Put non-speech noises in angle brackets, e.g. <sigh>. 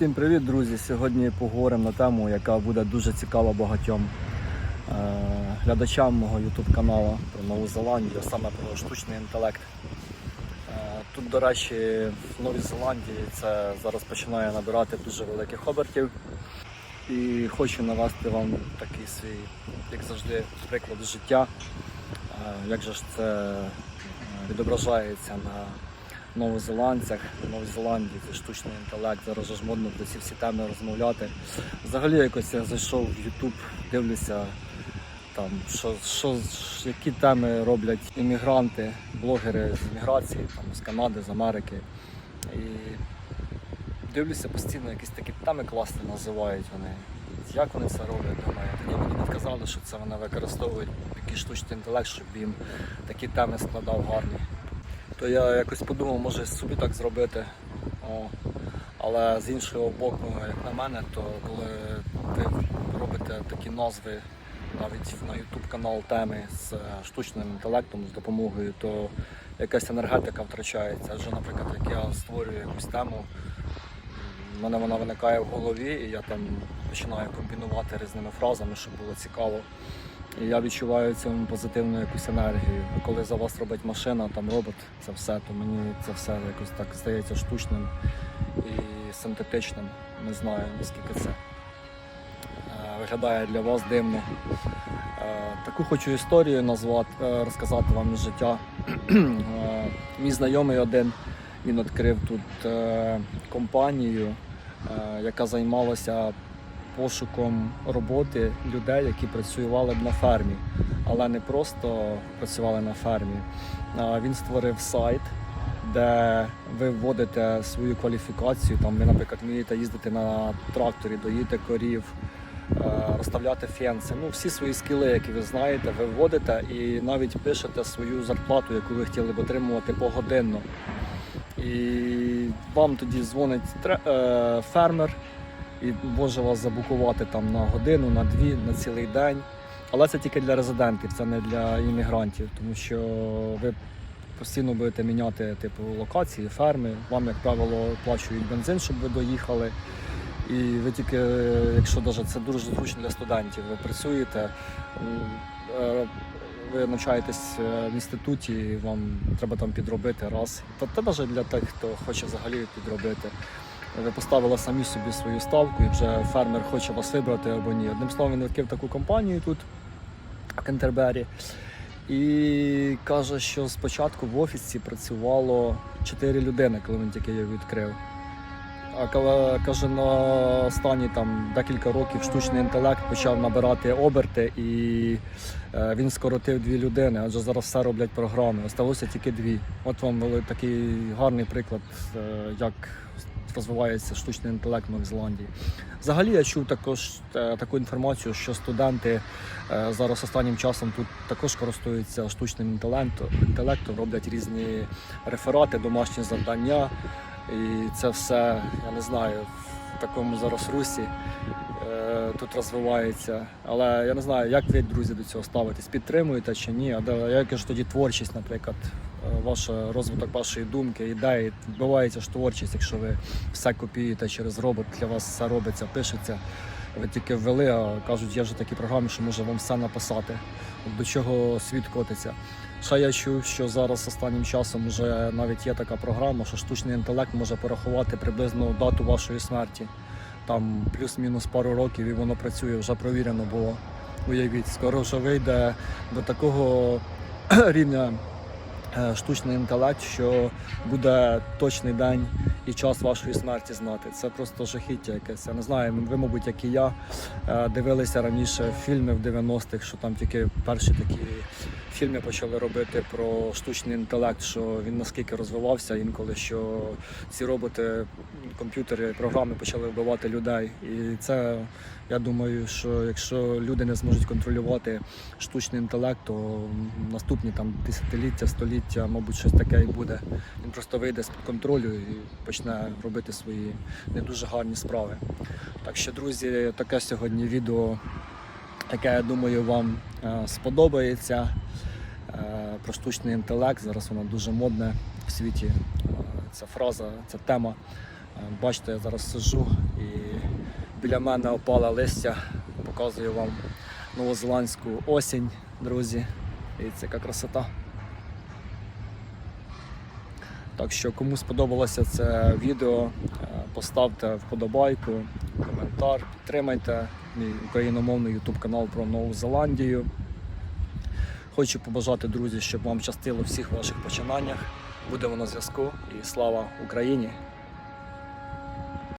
Всім привіт, друзі! Сьогодні поговоримо на тему, яка буде дуже цікава багатьом е, глядачам мого YouTube каналу про Нову Зеландію, саме про штучний інтелект. Е, Тут, до речі, в Новій Зеландії це зараз починає набирати дуже великих обертів. І хочу навести вам такий свій, як завжди, приклад життя. Е, Як же ж це відображається на новозеландцях, в Новій Зеландії, це штучний інтелект, зараз ж модно про ці всі теми розмовляти. Взагалі якось я зайшов в YouTube, дивлюся, там, що, що, які теми роблять іммігранти, блогери з імміграції, там, з Канади, з Америки. І дивлюся постійно якісь такі теми класні називають вони. Як вони це роблять, думаю. Тоді мені підказали, що це вони використовують якийсь штучний інтелект, щоб їм такі теми складав гарні. То я якось подумав, може собі так зробити. О. Але з іншого боку, як на мене, то коли ви робите такі назви навіть на YouTube канал теми з е, штучним інтелектом, з допомогою, то якась енергетика втрачається. Адже, наприклад, як я створюю якусь тему, в мене вона виникає в голові, і я там починаю комбінувати різними фразами, щоб було цікаво. І я відчуваю цьому позитивну якусь енергію. Коли за вас робить машина, там робот, це все, то мені це все якось так здається штучним і синтетичним. Не знаю наскільки це е, виглядає для вас дивно. Е, Таку хочу історію назвати, е, розказати вам із життя. <clears throat> Мій знайомий один він відкрив тут компанію, яка займалася пошуком роботи людей, які працювали б на фермі, але не просто працювали на фермі. Він створив сайт, де ви вводите свою кваліфікацію. Там ви, наприклад, вмієте їздити на тракторі, доїти корів, е, розставляти фенси. Ну, всі свої скіли, які ви знаєте, ви вводите і навіть пишете свою зарплату, яку ви хотіли б отримувати погодинно. І вам тоді дзвонить е, фермер і може вас забукувати там на годину, на дві, на цілий день. Але це тільки для резидентів, це не для іммігрантів, тому що ви постійно будете міняти типу локації, ферми. Вам, як правило, оплачують бензин, щоб ви доїхали. І ви тільки, якщо даже це дуже зручно для студентів, ви працюєте, е, ви навчаєтесь е, в інституті, і вам треба там підробити раз. Та навіть для тих, хто хоче взагалі підробити. Ви поставили самі собі свою ставку, і вже фермер хоче вас вибрати або ні. Одним словом, він відкрив таку компанію тут, в Кентербері. І каже, що спочатку в офісі працювало 4 людини, коли він тільки її відкрив. А коли каже, на останні там декілька років штучний інтелект почав набирати оберти, і е, він скоротив дві людини, адже зараз все роблять програми. Осталося тільки дві. От вам такий гарний приклад, е, як розвивається штучний інтелект в Новій Зеландії. Взагалі я чув також е, таку інформацію, що студенти е, зараз останнім часом тут також користуються штучним інтелектом, роблять різні реферати, домашні завдання. І це все, я не знаю, в такому зараз русі тут розвивається. Але я не знаю, як ви, друзі, до цього ставитесь, підтримуєте чи ні. А як ж тоді творчість, наприклад, е, ваш розвиток вашої думки, ідеї, відбувається ж творчість, якщо ви все копіюєте через робот, для вас все робиться, пишеться. Ви тільки ввели, а кажуть, є вже такі програми, що може вам все написати. До чого світ котиться. Ще я чув, що зараз останнім часом вже навіть є така програма, що штучний інтелект може порахувати приблизно дату вашої смерті. Там плюс-мінус пару років і воно працює, вже провірено було. Уявіть, скоро вже вийде до такого <clears throat> рівня е, штучний інтелект, що буде точний день і час вашої смерті знати. Це просто жахіття якесь. Я не знаю, ви, мабуть, як і я, е, дивилися раніше фільми в 90-х, що там тільки перші такі фільми почали робити про штучний інтелект, що він наскільки розвивався інколи, що ці роботи, комп'ютери, програми почали вбивати людей. І це я думаю, що якщо люди не зможуть контролювати штучний інтелект, то наступні там десятиліття, століття, мабуть, щось таке і буде. Він просто вийде з-під контролю і почне робити свої не дуже гарні справи. Так що, друзі, таке сьогодні відео, яке я думаю вам е, сподобається. Е, Про штучний інтелект. Зараз воно дуже модне в світі. Е, Ця фраза, ця тема. Бачите, я зараз сиджу і біля мене опале листя. Показую вам новозеландську осінь, друзі. Дивіться, яка красота. Так що, кому сподобалося це відео, е, поставте вподобайку, коментар, підтримайте мій україномовний YouTube канал про Нову Зеландію. Хочу побажати, друзі, щоб вам щастило всіх ваших починаннях. Будемо на зв'язку і слава Україні!